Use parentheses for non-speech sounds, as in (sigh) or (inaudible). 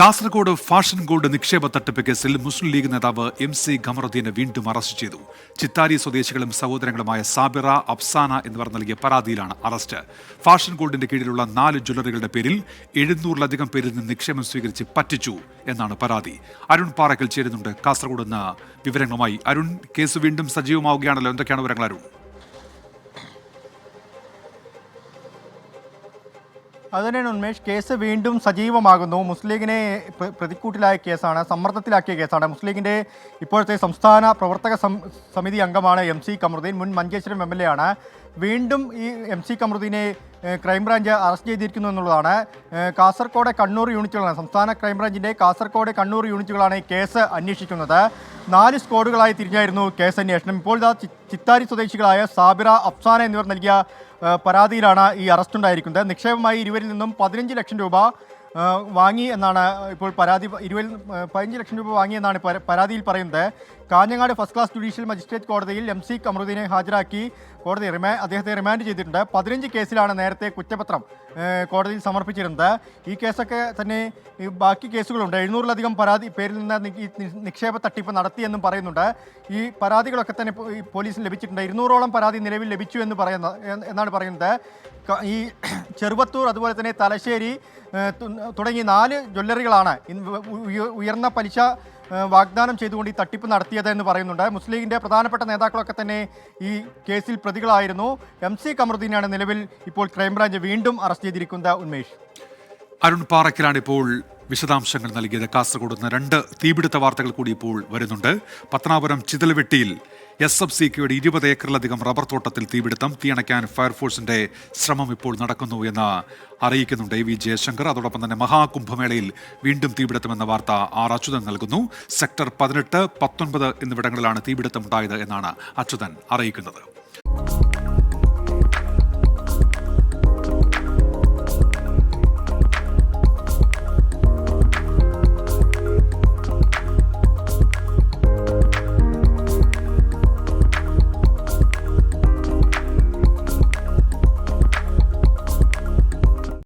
Kasaragod fashion gold നിക്ഷേപ തട്ടിപ്പ് കേസിൽ മുസ്ലിം ലീഗ് നേതാവ് എം സി ഖമറുദ്ദീനെ വീണ്ടും അറസ്റ്റ് ചെയ്തു. ചിത്താരി സ്വദേശികളും സഹോദരങ്ങളുമായ സാബിറ അഫ്സാന എന്നിവർ നൽകിയ പരാതിയിലാണ് അറസ്റ്റ്. ഫാഷൻ ഗോൾഡിന്റെ കീഴിലുള്ള നാല് ജ്വല്ലറികളുടെ പേരിൽ എഴുന്നൂറിലധികം പേരിൽ നിന്ന് നിക്ഷേപം സ്വീകരിച്ച് പറ്റിച്ചു എന്നാണ് പരാതി. അരുൺ പാറക്കൽ ചേരുന്നുണ്ട്. കാസർഗോഡ് എന്ന വിവരങ്ങളുമായി അരുൺ. കേസ് വീണ്ടും സജീവമാവുകയാണല്ലോ. എന്തൊക്കെയാണ് വിവരങ്ങൾ അരുൺ? അതുതന്നെയാണ് ഉന്മേഷ്. കേസ് വീണ്ടും സജീവമാകുന്നു. മുസ്ലിം ലീഗിനെ പ്ര- പ്രതിക്കൂട്ടിലായ കേസാണ് സമ്മർദ്ദത്തിലാക്കിയ കേസാണ്. മുസ്ലിം ലീഗിന്റെ ഇപ്പോഴത്തെ സംസ്ഥാന പ്രവർത്തക സമിതി അംഗമാണ് എം സി കമറുദ്ദീൻ. മുൻ മഞ്ചേശ്വരം എം എൽ എ ആണ്. വീണ്ടും ഈ എം സി കമറുദ്ദീനെ ക്രൈംബ്രാഞ്ച് അറസ്റ്റ് ചെയ്തിരിക്കുന്നു എന്നുള്ളതാണ്. കാസർഗോഡ് കണ്ണൂർ യൂണിറ്റുകളാണ്. സംസ്ഥാന ക്രൈംബ്രാഞ്ചിന്റെ കാസർഗോഡ് കണ്ണൂർ യൂണിറ്റുകളാണ് കേസ് അന്വേഷിക്കുന്നത്. നാല് സ്ക്വാഡുകളായി തിരിഞ്ഞായിരുന്നു കേസ് അന്വേഷണം. ഇപ്പോൾ ഇതാ ചിത്താരി സ്വദേശികളായ സാബിറ അഫ്സാന എന്നിവർ നൽകിയ പരാതിയിലാണ് ഈ അറസ്റ്റ് ഉണ്ടായിരിക്കുന്നത്. നിക്ഷേപമായി ഇരുവരിൽ നിന്നും പതിനഞ്ച് ലക്ഷം രൂപ വാങ്ങി എന്നാണ് ഇപ്പോൾ പരാതി ഇരുപത് പതിനഞ്ച് ലക്ഷം രൂപ വാങ്ങി എന്നാണ് പരാതിയിൽ പറയുന്നത്. Kanhangad first class judicial magistrate കോടതിയിൽ എം സി കമറുദ്ദീനെ ഹാജരാക്കി കോടതി റിമാ അദ്ദേഹത്തെ റിമാൻഡ് ചെയ്തിട്ടുണ്ട്. പതിനഞ്ച് കേസിലാണ് നേരത്തെ കുറ്റപത്രം കോടതിയിൽ സമർപ്പിച്ചിരുന്നത്. ഈ കേസൊക്കെ തന്നെ ബാക്കി കേസുകളുണ്ട്. എഴുന്നൂറിലധികം പരാതി പേരിൽ നിന്ന് നിക്ഷേപ തട്ടിപ്പ് നടത്തിയെന്നും പറയുന്നുണ്ട്. ഈ പരാതികളൊക്കെ തന്നെ പോലീസിന് ലഭിച്ചിട്ടുണ്ട്. ഇരുന്നൂറോളം പരാതി നിലവിൽ ലഭിച്ചു എന്ന് പറയുന്ന എന്നാണ് പറയുന്നത്. ഈ (clears throat) ചെറുവത്തൂർ അതുപോലെ തന്നെ തലശ്ശേരി തുടങ്ങി നാല് ജ്വല്ലറികളാണ് ഉയർന്ന പലിശ വാഗ്ദാനം ചെയ്തുകൊണ്ട് ഈ തട്ടിപ്പ് നടത്തിയത് എന്ന് പറയുന്നുണ്ട്. മുസ്ലിം ലീഗിന്റെ പ്രധാനപ്പെട്ട നേതാക്കളൊക്കെ തന്നെ ഈ കേസിൽ പ്രതികളായിരുന്നു. എം സി കമറുദ്ദീനാണ് നിലവിൽ ഇപ്പോൾ ക്രൈംബ്രാഞ്ച് വീണ്ടും അറസ്റ്റ് ചെയ്തിരിക്കുന്നത്. ഉന്മേഷ്. അരുൺ പാറയ്ക്കലാണ് ഇപ്പോൾ വിശദാംശങ്ങൾ നൽകിയത്. കാസർഗോഡ് നിന്ന് രണ്ട് തീപിടുത്ത വാർത്തകൾ കൂടി ഇപ്പോൾ വരുന്നുണ്ട്. പത്തനാപുരം ചിതലവെട്ടിയിൽ എസ് എഫ് സിക്കയുടെ ഇരുപത് ഏക്കറിലധികം റബ്ബർ തോട്ടത്തിൽ തീപിടുത്തം തീയണയ്ക്കാൻ ഫയർഫോഴ്സിന്റെ ശ്രമം ഇപ്പോൾ നടക്കുന്നു എന്ന് അറിയിക്കുന്നുണ്ട് എ വി ജയശങ്കർ. അതോടൊപ്പം തന്നെ മഹാകുംഭമേളയിൽ വീണ്ടും തീപിടുത്തമെന്ന വാർത്ത ആർ അച്യുതൻ നൽകുന്നു. സെക്ടർ പതിനെട്ട് പത്തൊൻപത് എന്നിവിടങ്ങളിലാണ് തീപിടുത്തം ഉണ്ടായത് എന്നാണ് അച്യുതൻ അറിയിക്കുന്നത്.